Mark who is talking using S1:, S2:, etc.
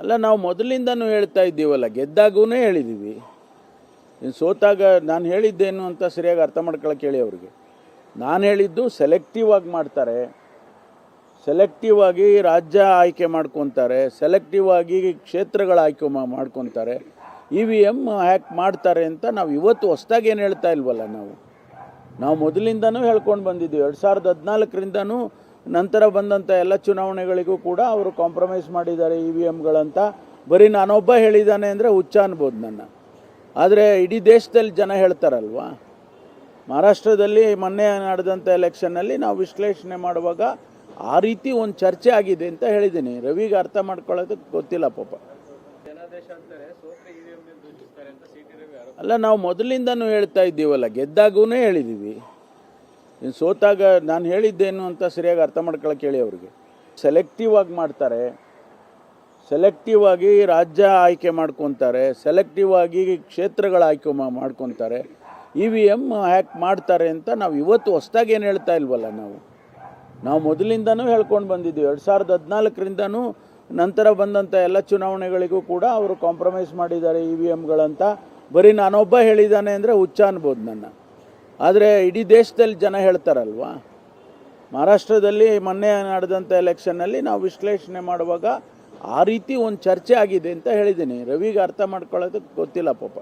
S1: ಅಲ್ಲ, ನಾವು ಮೊದಲಿಂದನೂ ಹೇಳ್ತಾ ಇದ್ದೀವಲ್ಲ ಗೆದ್ದಾಗೂ ಹೇಳಿದ್ದೀವಿ ಇನ್ನು ಸೋತಾಗ ನಾನು ಹೇಳಿದ್ದೇನು ಅಂತ ಸರಿಯಾಗಿ ಅರ್ಥ ಮಾಡ್ಕೊಳಕ್ಕೆ ಹೇಳಿ ಅವ್ರಿಗೆ. ನಾನು ಹೇಳಿದ್ದು ಸೆಲೆಕ್ಟಿವ್ ಆಗಿ ಮಾಡ್ತಾರೆ. ಸೆಲೆಕ್ಟಿವ್ ಆಗಿ ರಾಜ್ಯ ಆಯ್ಕೆ ಮಾಡ್ಕೊತಾರೆ. ಸೆಲೆಕ್ಟಿವ್ ಆಗಿ ಕ್ಷೇತ್ರಗಳ ಆಯ್ಕೆ ಮಾಡ್ಕೊತಾರೆ. ಇ ವಿ ಎಂ ಹ್ಯಾಕ್ ಮಾಡ್ತಾರೆ ಅಂತ ನಾವು ಇವತ್ತು ಹೊಸ್ದಾಗಿ ಏನು ಹೇಳ್ತಾ ಇಲ್ವಲ್ಲ ನಾವು? ನಾವು ಮೊದಲಿಂದನೂ ಹೇಳ್ಕೊಂಡು ಬಂದಿದ್ದೀವಿ. ಎರಡು ಸಾವಿರದ ಹದಿನಾಲ್ಕರಿಂದನೂ ನಂತರ ಬಂದಂಥ ಎಲ್ಲ ಚುನಾವಣೆಗಳಿಗೂ ಕೂಡ ಅವರು ಕಾಂಪ್ರಮೈಸ್ ಮಾಡಿದ್ದಾರೆ ಇ ವಿ ಎಮ್ಗಳಂತ ಬರೀ ನಾನೊಬ್ಬ ಹೇಳಿದ್ದಾನೆ ಅಂದರೆ ಹುಚ್ಚ ಅನ್ಬೋದು ನನ್ನ. ಆದರೆ ಇಡೀ ದೇಶದಲ್ಲಿ ಜನ ಹೇಳ್ತಾರಲ್ವಾ? ಮಹಾರಾಷ್ಟ್ರದಲ್ಲಿ ಮೊನ್ನೆ ನಡೆದಂಥ ಎಲೆಕ್ಷನ್ನಲ್ಲಿ ನಾವು ವಿಶ್ಲೇಷಣೆ ಮಾಡುವಾಗ ಆ ರೀತಿ ಒಂದು ಚರ್ಚೆ ಆಗಿದೆ ಅಂತ ಹೇಳಿದ್ದೀನಿ. ರವಿಗೆ ಅರ್ಥ ಮಾಡ್ಕೊಳ್ಳೋದಕ್ಕೆ ಗೊತ್ತಿಲ್ಲ ಪಾಪ. ಅಲ್ಲ ನಾವು ಮೊದಲಿಂದನೂ ಹೇಳ್ತಾ ಇದ್ದೀವಲ್ಲ ಗೆದ್ದಾಗೂ ಹೇಳಿದ್ದೀವಿ ಸೋತಾಗ ನಾನು ಹೇಳಿದ್ದೇನು ಅಂತ ಸರಿಯಾಗಿ ಅರ್ಥ ಮಾಡ್ಕೊಳಕ್ಕೆ ಹೇಳಿ ಅವ್ರಿಗೆ. ಸೆಲೆಕ್ಟಿವ್ ಆಗಿ ಮಾಡ್ತಾರೆ. ಸೆಲೆಕ್ಟಿವ್ ಆಗಿ ರಾಜ್ಯ ಆಯ್ಕೆ ಮಾಡ್ಕೊತಾರೆ. ಸೆಲೆಕ್ಟಿವ್ ಆಗಿ ಕ್ಷೇತ್ರಗಳ ಆಯ್ಕೆ ಮಾಡ್ಕೊತಾರೆ. ಇ ವಿ ಎಂ ಹ್ಯಾಕ್ ಮಾಡ್ತಾರೆ ಅಂತ ನಾವು ಇವತ್ತು ಹೊಸ್ದಾಗಿ ಏನು ಹೇಳ್ತಾ ಇಲ್ವಲ್ಲ ನಾವು? ನಾವು ಮೊದಲಿಂದನೂ ಹೇಳ್ಕೊಂಡು ಬಂದಿದ್ದೀವಿ. ಎರಡು ಸಾವಿರದ ಹದಿನಾಲ್ಕರಿಂದನೂ ನಂತರ ಬಂದಂಥ ಎಲ್ಲ ಚುನಾವಣೆಗಳಿಗೂ ಕೂಡ ಅವರು ಕಾಂಪ್ರಮೈಸ್ ಮಾಡಿದ್ದಾರೆ ಇ ವಿ ಎಮ್ಗಳಂತ ಬರೀ ನಾನೊಬ್ಬ ಹೇಳಿದ್ದಾನೆ ಅಂದರೆ ಹುಚ್ಚ ಅನ್ಬೋದು ನನ್ನ. ಆದರೆ ಇಡೀ ದೇಶದಲ್ಲಿ ಜನ ಹೇಳ್ತಾರಲ್ವಾ? ಮಹಾರಾಷ್ಟ್ರದಲ್ಲಿ ಮೊನ್ನೆ ನಡೆದಂಥ ಎಲೆಕ್ಷನ್ನಲ್ಲಿ ನಾವು ವಿಶ್ಲೇಷಣೆ ಮಾಡುವಾಗ ಆ ರೀತಿ ಒಂದು ಚರ್ಚೆ ಆಗಿದೆ ಅಂತ ಹೇಳಿದ್ದೀನಿ. ರವಿಗೆ ಅರ್ಥ ಮಾಡ್ಕೊಳ್ಳೋದಕ್ಕೆ ಗೊತ್ತಿಲ್ಲ ಪಾಪ.